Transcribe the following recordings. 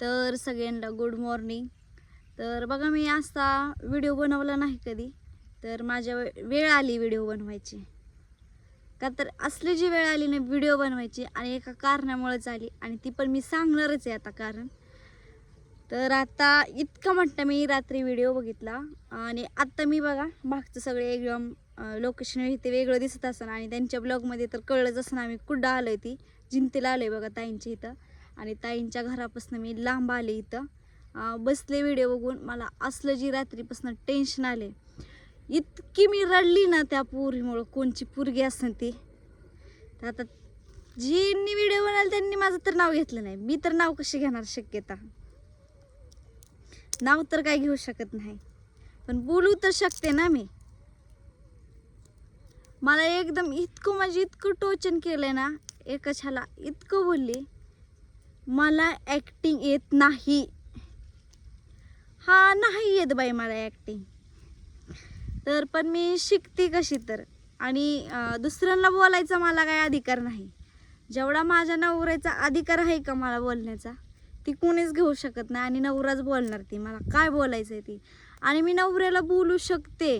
तर सगळ्यांना good morning तर बघा मी असा व्हिडिओ बनवला नाही कधी तर माझ्या वेळ आली व्हिडिओ बनवायची. का तर असली जी वेळ आली ना व्हिडिओ बनवायची आणि एका कारणामुळेच आली आणि ती पण मी सांगणारच आहे आता कारण. तर आता इतकं म्हटलं मी रात्री व्हिडिओ बघितला आणि आत्ता मी बघा मागचं सगळे एकदम लोकेशन इथे वेगळं दिसत असं आणि त्यांच्या ब्लॉगमध्ये तर कळलंच असणार आम्ही कुठं आलो आहे ती जिंतीला आलो आहे बघा ताईंच्या इथं. आणि ताईंच्या घरापासून मी लांब आले इथं. बसले व्हिडिओ बघून. मला असलं जी रात्रीपासून टेन्शन आले. इतकी मी रडली ना त्या पोरीमुळं. कोणची पोरगी असं ती? तर आता जींनी व्हिडिओ बनवला त्यांनी माझं तर नाव घेतलं नाही. मी तर नाव कशी घेणार शक्यता? नाव तर काय घेऊ शकत नाही. पण बोलू तर शकते ना मी. मला एकदम इतकं म्हणजे इतकं टोचन केलं ना. एकच ह्याला इतकं बोलली. मला ॲक्टिंग येत नाही. हा नाही येत बाई मला ॲक्टिंग तर पण मी शिकते कशी तर. आणि दुसऱ्यांना बोलायचा मला काय अधिकार नाही. जेवढा माझ्या नवऱ्याचा अधिकार आहे का मला बोलण्याचा ती कोणीच घेऊ शकत नाही आणि नवराच बोलणार ती. मला काय बोलायचं आहे ती? आणि मी नवऱ्याला बोलू शकते.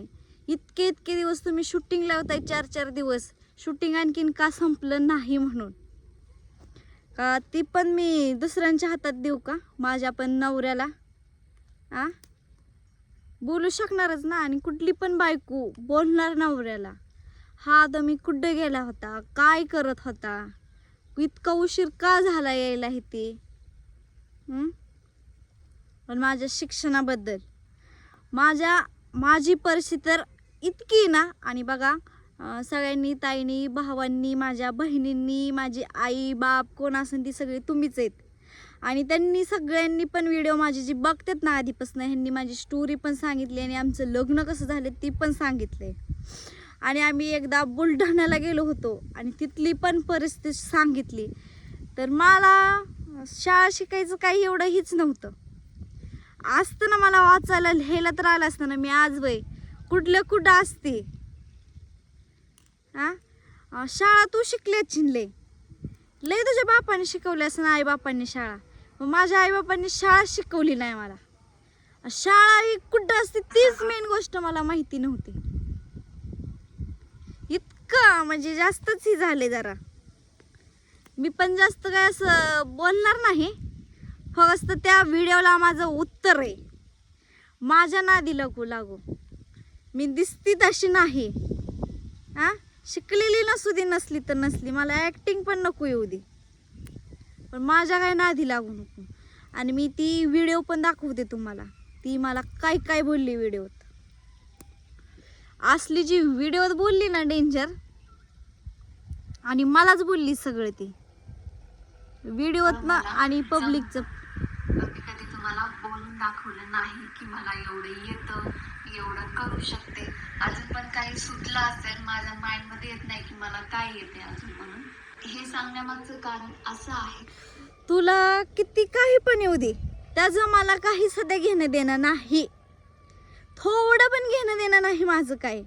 इतके इतके दिवस तुम्ही शूटिंग लावताय चार चार दिवस. शूटिंग आणखीन का संपलं नाही म्हणून? ती पण मी दुसऱ्यांच्या हातात देऊ का? माझ्या पण नवऱ्याला. आ? बोलू शकणारच ना आणि कुठली पण बायको बोलणार नवऱ्याला. हा तर मी कुठं गेला होता? काय करत होता? इतका उशीर का झाला यायला हे? ते पण माझ्या शिक्षणाबद्दल. माझ्या माझी परिस्थिती तर इतकी आहे ना आणि बघा सगळ्यांनी ताईनी भावांनी माझ्या बहिणींनी माझी आई बाप कोण असेल ती सगळी तुम्हीच आहेत. आणि त्यांनी सगळ्यांनी पण व्हिडिओ माझी जी बघतात ना आधीपासून ह्यांनी माझी स्टोरी पण सांगितली आणि आमचं लग्न कसं झालं ती पण सांगितले. आणि आम्ही एकदा बुलढाण्याला गेलो होतो आणि तिथली पण परिस्थिती सांगितली. तर मला शाळा शिकायचं काही एवढं हीच नव्हतं. असतं ना मला वाचायला लिहायला तर आलं असतं ना मी आज वय. कुठलं कुठं असते. हा? शाळा तू शिकले चिनले लय. तुझ्या बापाने शिकवली असं आई बापांनी शाळा. मग माझ्या आई बापांनी शाळा शिकवली नाही मला. शाळा ही कुठं असते तीच मेन गोष्ट मला माहिती नव्हती. इतकं म्हणजे जास्तच ही झाले जरा. मी पण जास्त काय असं बोलणार नाही. फक्त त्या व्हिडिओला माझं उत्तर आहे. माझ्या नादी लागू लागू. मी दिसती तशी नाही. हां? शिकलेली नसू दे नसली तर नसली. मला ॲक्टिंग पण नको येऊ दे. पण माझ्या काय नाधी लागू नको. आणि मी ती व्हिडिओ पण दाखवते तुम्हाला. ती मला काय काय बोलली व्हिडिओत असली जी व्हिडिओत बोलली ना डेंजर आणि मलाच बोलली सगळं ती. व्हिडिओत ना आणि पब्लिकचं कधी तुम्हाला बोलून दाखवलं नाही की मला एवढं येतं. एवढं करू शकते. अजून पण काही सुटलं असेल माझ्या माइंडमध्ये येत नाही की मला काय येते अजून म्हणून. हे सांगण्यामागचं कारण असं आहे. तुला किती काही पण येऊ दे त्याचं मला काही सध्या घेणं देणं नाही. थोडं पण घेणं देणं नाही माझं काय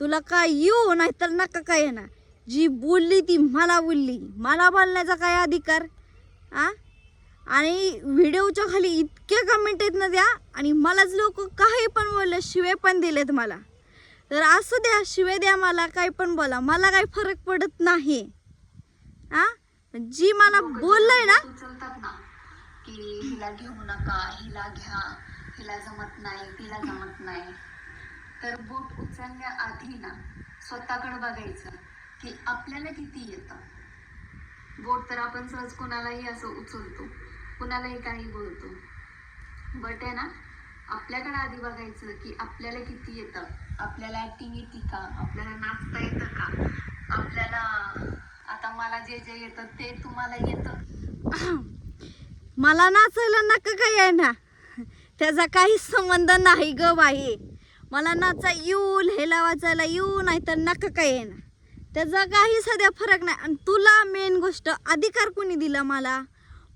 तुला काय येऊ नाही तर नका काय येणार. जी बोलली ती मला बोलली. मला बोलण्याचा काय अधिकार? आ? आणि व्हिडिओच्या खाली इतक्या कमेंट आहेत ना त्या आणि मलाच लोक काही पण बोलले शिवे पण दिलेत मला. तर असं द्या शिवे द्या मला काही पण बोला. मला काही फरक पडत नाही. हा? जी मला बोललंय ना ना की हिला घेऊ नका हिला घ्या हिला जमत नाही तिला जमत नाही. तर बोट उचलण्याआधी ना स्वतःकडे बघायचं की आपल्याला किती येतं. बोट तर आपण सहज कोणालाही असं उचलतो. कुणालाही काही बोलतो. बट आहे ना आपल्याकडे आधी बघायचं की आपल्याला किती येतं? आपल्याला ॲक्टिंग येते का? आपल्याला नाचता येतं का? आपल्याला आता मला जे जे येतं ते तुम्हाला येतं. मला नाचायला नका काय आहे ना? त्याचा काही संबंध नाही ग बाई. मला नाचा येऊ लिहायला वाचायला येऊ नाही तर नका काय आहे ना? त्याचा काही सध्या फरक नाही. आणि तुला मेन गोष्ट अधिकार कोणी दिला मला?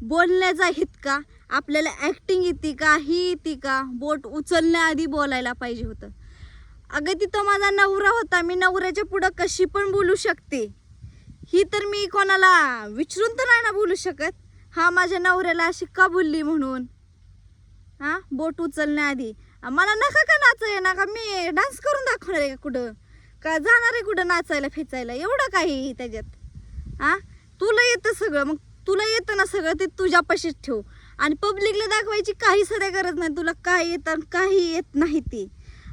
बोलण्याचा हितका. आपल्याला ॲक्टिंग येते का ही येते का? बोट उचलण्याआधी बोलायला पाहिजे होतं. अगं तिथं माझा नवरा होता. मी नवऱ्याच्या पुढं कशी पण बोलू शकते. ही तर मी कोणाला विचारून तर नाही ना बोलू शकत. हा माझ्या नवऱ्याला अशी का बोलली म्हणून? हां? बोट उचलण्याआधी. मला नका का नाचाय ना का मी डान्स करून दाखवणार आहे का कुठं? का जाणार आहे कुठं नाचायला फेचायला? एवढं काही त्याच्यात. हां? तुला येतं सगळं. मग तुला येतं ना सगळं ते तुझ्यापाशीच ठेव. आणि पब्लिकला दाखवायची काही सध्या गरज नाही तुला काय येतं आणि काही येत नाही ते.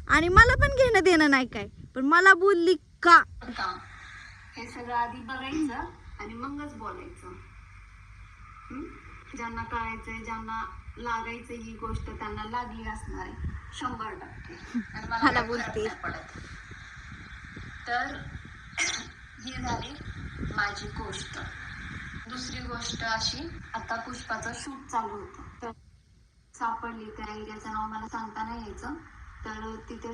आणि मला पण घेणं देणं नाही काय. पण मला बोलली का? हे सगळं आधी बघायचं आणि मगच बोलायचं? ज्यांना कळायचंय ज्यांना लागायचं ही गोष्ट त्यांना लागली असणार आहे. शंभर टक्के. बोलते. तर ही झाली माझी गोष्ट. दुसरी गोष्ट अशी आता पुष्पाचं शूट चालू होतं. तर सापडली त्या एरियाचं नाव मला सांगता नाही यायचं. तर तिथे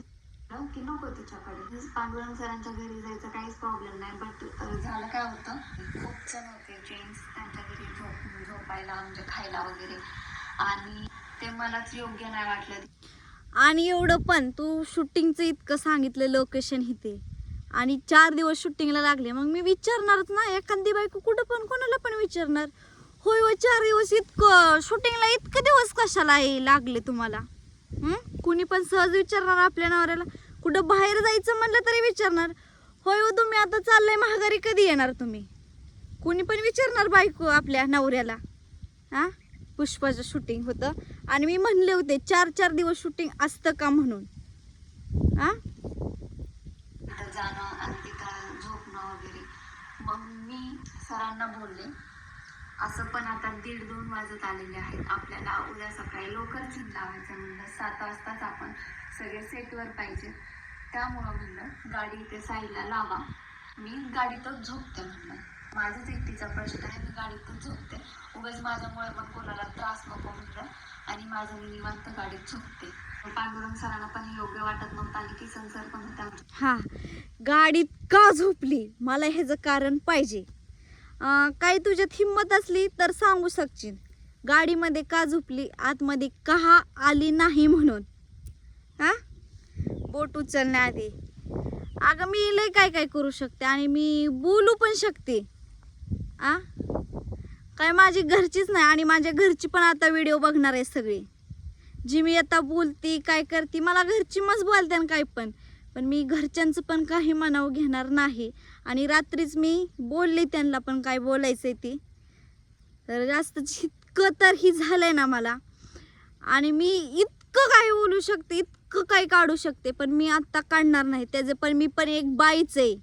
की नको तिच्याकडे. पांडुरंग सरांच्या घरी जायचं काहीच प्रॉब्लेम नाही. बट झालं काय होतं? खूप जण होते जेंट्स त्यांच्या घरी झोप झोपायला म्हणजे खायला वगैरे. आणि ते मलाच योग्य नाही वाटलं. आणि एवढं पण तू शूटिंगचं इतकं सांगितलं लोकेशन इथे. आणि चार दिवस शूटिंगला लागले. मग मी विचारणारच ना एखादी बायको कुठं पण कोणाला विचारणार? होय होय चार दिवस इतकं शूटिंगला इतके दिवस कशाला लागले तुम्हाला? कुणी पण सहज विचारणार आपल्या नवऱ्याला. कुठं बाहेर जायचं म्हणलं तरी विचारणार. होय हो तुम्ही आता चाललंय महागारी कधी येणार तुम्ही? कुणी पण विचारणार बायको आपल्या नवऱ्याला. हा? पुष्पाचं शूटिंग होतं. आणि मी म्हणले होते चार चार दिवस शूटिंग असतं का म्हणून? हा? जाणं आणि तिथं झोपणं वगैरे. मग मी सरांना बोलले असं पण आता दीड दोन वाजत आलेले आहेत. आपल्याला उद्या सकाळी लवकर झिंग लावायचं म्हणलं. सात वाजताच आपण सगळे सेटवर पाहिजे. त्यामुळं म्हणलं गाडी इथे साईडला लावा. मी गाडीतच झोपते म्हणलं. माझाच एकटीचा प्रश्न आहे मी गाडीतच झोपते. उगाच माझ्यामुळे मग कोणाला त्रास नको म्हणलं. आणि माझं मी निवांत गाडीत झोपते. पांडुरंग सरांना पण योग्य वाटत नव्हतं आणि किसन सर पण होता हा गाडीत का झोपली. मला ह्याचं कारण पाहिजे. काही तुझ्यात हिंमत असली तर सांगू शकशील. गाडीमध्ये का झोपली आतमध्ये का आली नाही म्हणून? हा? बोट उचलण्याआधी अगं मी लय काय काय करू शकते आणि मी बोलू पण शकते. आ? काय माझी घरचीच नाही आणि माझ्या घरची पण आता व्हिडिओ बघणार आहे सगळी. जी मी आता बोलते काय करते मला घरची मच बोलते आणि काय पण. पण मी घरच्यांचं पण काही मनाव घेणार नाही. आणि रात्रीच मी बोलले त्यांना पण काय बोलायचंय ते. तर जास्त इतकं तर ही झालंय ना मला. आणि मी इतकं काही बोलू शकते इतकं काही काढू शकते पण मी आत्ता काढणार नाही. त्याचे पण मी पण एक बाईच आहे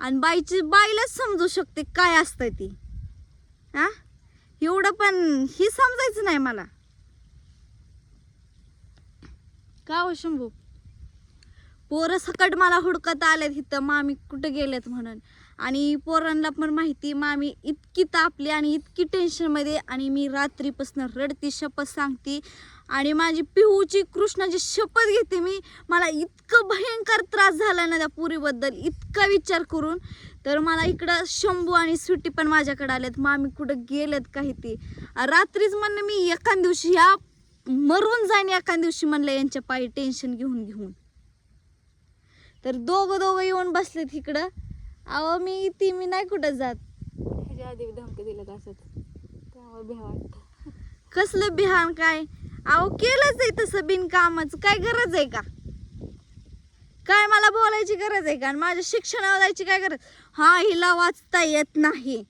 आणि बाईची बाईलाच समजू शकते काय असतं ती. हा? एवढं पण ही समजायचं नाही मला. का हो शंभू? पोरं सकट मला हुडकत आलेत इथं मामी कुठं गेलेत म्हणून. आणि पोरांना पण माहिती मामी इतकी तापली आणि इतकी टेन्शनमध्ये आणि मी रात्रीपासून रडती शपथ सांगते. आणि माझी पिहूची कृष्णाची शपथ घेते मी. मला इतकं भयंकर त्रास झाला ना त्या पुरीबद्दल इतका विचार करून. तर मला इकडं शंभू आणि स्वीटी पण माझ्याकडे आल्यात मामी कुठं गेलेत काही ते. रात्रीच म्हणणं मी एखाद दिवशी ह्या मरून जाईन एखाद दिवशी म्हणलं यांच्या पायी टेन्शन घेऊन घेऊन तर दोघं दोघं येऊन बसलेत इकडं. अहो मी ती मी नाही कुठं जात. ह्याच्या आधी धमकी दिलं असंच. त्यामुळे भ्या वाटतं. कसलं बिहान काय? अहो केलंच आहे तसं बिनकामाचं. काय गरज आहे का? काय मला बोलायची गरज आहे का? आणि माझ्या शिक्षणावर जायची काय गरज? हा हिला वाचता येत नाही.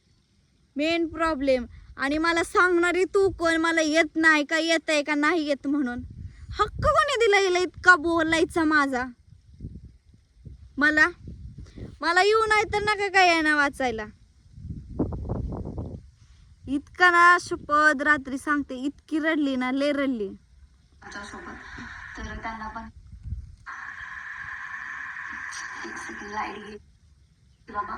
मेन प्रॉब्लेम आणि मला सांगणारी तू कोण? मला येत नाही का? येत आहे का? नाही येत म्हणून. हक्क कोणी दिला हिला इतका बोलायचा माझा? मला? मला येऊ नाही तर नका काय आहे ना वाचायला. इतका ना शपथ रात्री सांगते इतकी रडली ना लय रडली. आमच्यासोबत तर त्यांना पण एक सेकंड लाइट गेली बाबा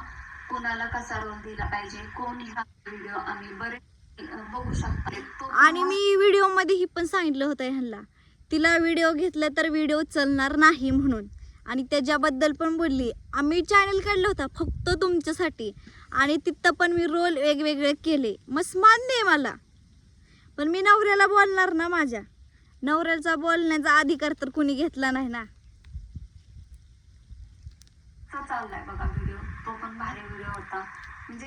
कोणाला कसा रोल दिला पाहिजे? कोण हा व्हिडिओ आम्ही बरे बघू शकतो तो आणि मी व्हिडिओमध्ये ही पण सांगितलं होतं ह्यांना. तिला व्हिडिओ घेतला तर व्हिडिओ चलणार नाही म्हणून. आणि त्याच्याबद्दल पण बोलली. आम्ही चॅनल काढलं होता फक्त तुमच्यासाठी. आणि तिथं पण मी रोल वेगवेगळे केले. मस्त मान्य आहे मला. पण मी नवऱ्याला बोलणार ना माझ्या. नवऱ्याचा बोलण्याचा अधिकार तर कुणी घेतला नाही ना. चाललाय बघा व्हिडिओ तो पण भारी व्हिडिओ होता. म्हणजे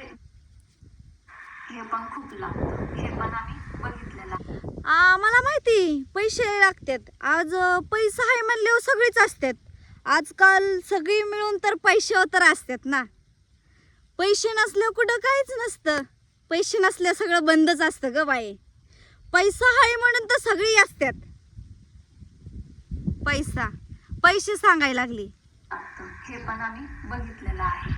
हे पण खूप लागतं. हे पण आम्ही बघितलेलं मला माहिती. पैसे लागतात. आज पैसा आहे म्हणल्यावर सगळीच असतात. आजकाल सगळी मिळून तर पैसे तर असतात ना. पैसे नसल्यावर कुठं काहीच नसतं. पैसे नसल्या सगळं बंदच असतं ग बाई. पैसा आहे म्हणून तर सगळी असतात. पैसा. पैसे सांगायला लागली. हे पण आम्ही बघितलेलं आहे.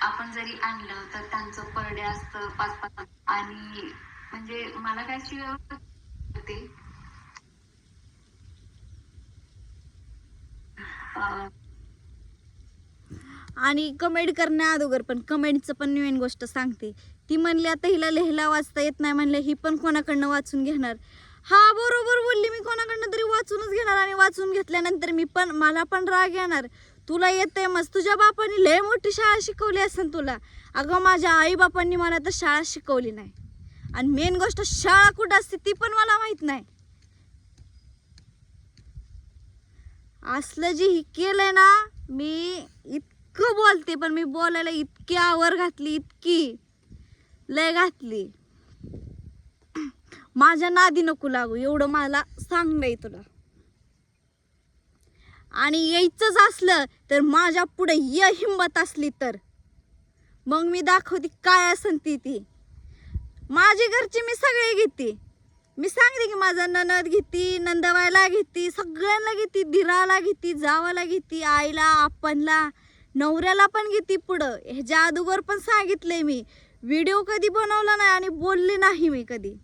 आपण जरी आणलं तर त्यांचं पर डे असतं पाच पाच आणि म्हणजे मला काय शिवाय ते अं, आणि कमेंट करण्या अगोदर पण कमेंटचं पण नवीन गोष्ट सांगते. ती म्हणली आता हिला लिहिला वाचता येत नाही म्हणलं ही पण कोणाकडनं वाचून घेणार? हा बरोबर बोलली मी कोणाकडनं तरी वाचूनच घेणार आणि वाचून घेतल्यानंतर मी पण मला पण राग येणार. तुला येते मस्त तुझ्या बापाने लय मोठी शाळा शिकवली असेल तुला. अगं माझ्या आई बापांनी मला तर शाळा शिकवली नाही. आणि मेन गोष्ट शाळा कुठं असते ती पण मला माहीत नाही. असलं जे ही केलंय ना मी इतकं बोलते पण मी बोलायला इतकी आवर घातली इतकी लय घातली. माझ्या नादी नको लागू एवढं मला सांगलंय तुला. आणि यायचंच असलं तर माझ्या पुढे ये हिंमत असली तर. मग मी दाखवते काय असन ती ती. माझी घरची मी सगळे घेते. मी सांगते की माझा ननद घेती नंदवायला घेती सगळ्यांना घेती धीराला घेती जावाला घेती आईला आपणला नवऱ्याला पण घेती पुढं. ह्याच्या अगोदर पण सांगितलंय मी. व्हिडिओ कधी बनवला नाही आणि बोलले नाही मी कधी.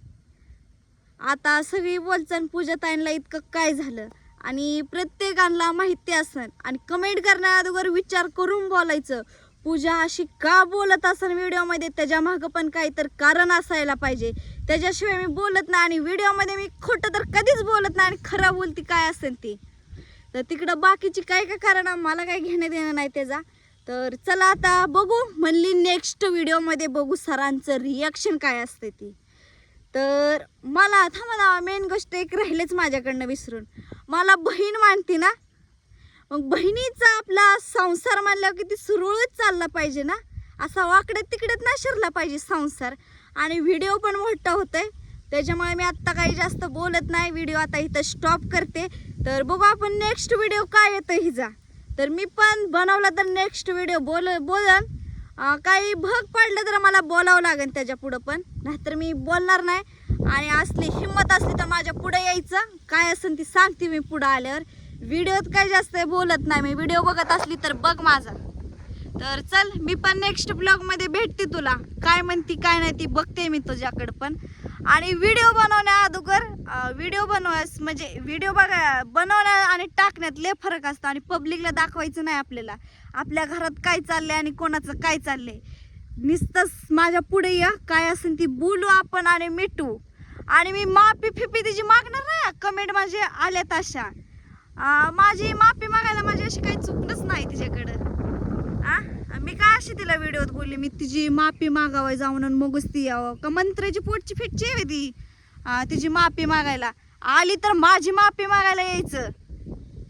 आता सगळी बोलचन पूजाताईंला इतकं काय झालं? आणि प्रत्येकांना माहिती असन. आणि कमेंट करण्या अगोदर विचार करून बोलायचं. पूजा अशी का बोलत असेल व्हिडिओमध्ये? त्याच्या मागं पण काहीतरी कारण असायला पाहिजे. त्याच्याशिवाय मी बोलत नाही आणि व्हिडिओमध्ये मी खोटं तर कधीच बोलत नाही आणि खरं बोलती काय असेल ती? तर तिकडं बाकीची काय काय कारण? मला काय घेणं देणं नाही त्याचा. तर चला आता बघू. म्हणली नेक्स्ट व्हिडिओमध्ये बघू सरांचं रिॲक्शन काय असते ती. तर मला थांबा ना मेन गोष्ट एक राहिलेच माझ्याकडनं विसरून. मला बहीण मानते ना मग बहिणीचा आपला संसार मानल्यावर किती सुरळीत चालला पाहिजे ना? असा वाकडे तिकडेच ना शिरला पाहिजे संसार. आणि व्हिडिओ पण मोठा होतोय. त्याच्यामुळे मी आत्ता काही जास्त बोलत नाही. व्हिडिओ आता इथं स्टॉप करते. तर बघू आपण नेक्स्ट व्हिडिओ काय येतं हिचा. तर मी पण बनवला तर नेक्स्ट व्हिडिओ बोल बोलन. काही भग पाडलं तर मला बोलावं लागेल त्याच्या पुढं पण. नाहीतर मी बोलणार नाही. आणि असली हिंमत असली तर माझ्या पुढं यायचं. काय असेल ती सांगते मी पुढं आल्यावर. व्हिडिओत काय जास्त बोलत नाही. मी व्हिडिओ बघत असली तर बघ माझा. तर चल मी पण नेक्स्ट ब्लॉगमध्ये भेटते तुला. काय म्हणती काय नाही ती बघते मी तुझ्याकडं पण. आणि व्हिडिओ बनवण्या अगोदर व्हिडिओ बनवायस म्हणजे व्हिडिओ बघा बनवण्या आणि टाकण्यात लय फरक असतो आणि पब्लिकला दाखवायचं नाही आपल्याला. आपल्या घरात काय चाललंय आणि कोणाचं काय चाललंय. नुसतंच माझ्या पुढे या काय असेल ती बोलू आपण आणि मिटू. आणि मी माफी फिफी तिची मागणार नाही? कमेंट माझे आल्यात अशा. माझी माफी मागायला माझी अशी काही चुकलंच नाही तिच्याकडं. आ? मी काय अशी तिला व्हिडिओत बोलली? मी तिची माफी मागावं जाऊन मगच ती यावं का मंत्र्याची पोटची फिटची आहे ती? तिची माफी मागायला. आली तर माझी माफी मागायला यायचं.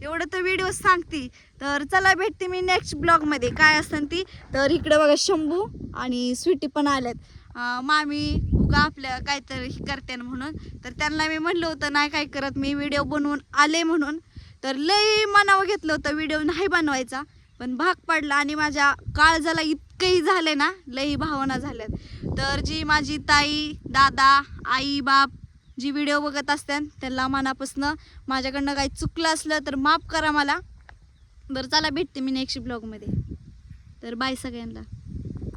एवढं तर व्हिडिओ सांगते. तर चला भेटते मी नेक्स्ट ब्लॉगमध्ये काय असतं ती? तर इकडे बघा शंभू आणि स्वीटी पण आल्यात. मामी उगा आपल्या काहीतरी करते ना म्हणून. तर त्यांना मी म्हणलं होतं नाही काय करत मी व्हिडिओ बनवून आले म्हणून. तर लई मनावं घेतलं होतं व्हिडिओ नाही बनवायचा. पण भाग पडला आणि माझ्या काळजाला इतकंही झाले ना लई भावना झाल्यात. तर जी माझी ताई दादा आई बाप जी व्हिडिओ बघत असतात त्यांना मनापासनं माझ्याकडनं काही चुकलं असलं तर माफ करा मला. बरं चला भेटते मी नेक्स्ट ब्लॉगमध्ये तर बाय सगळ्यांना.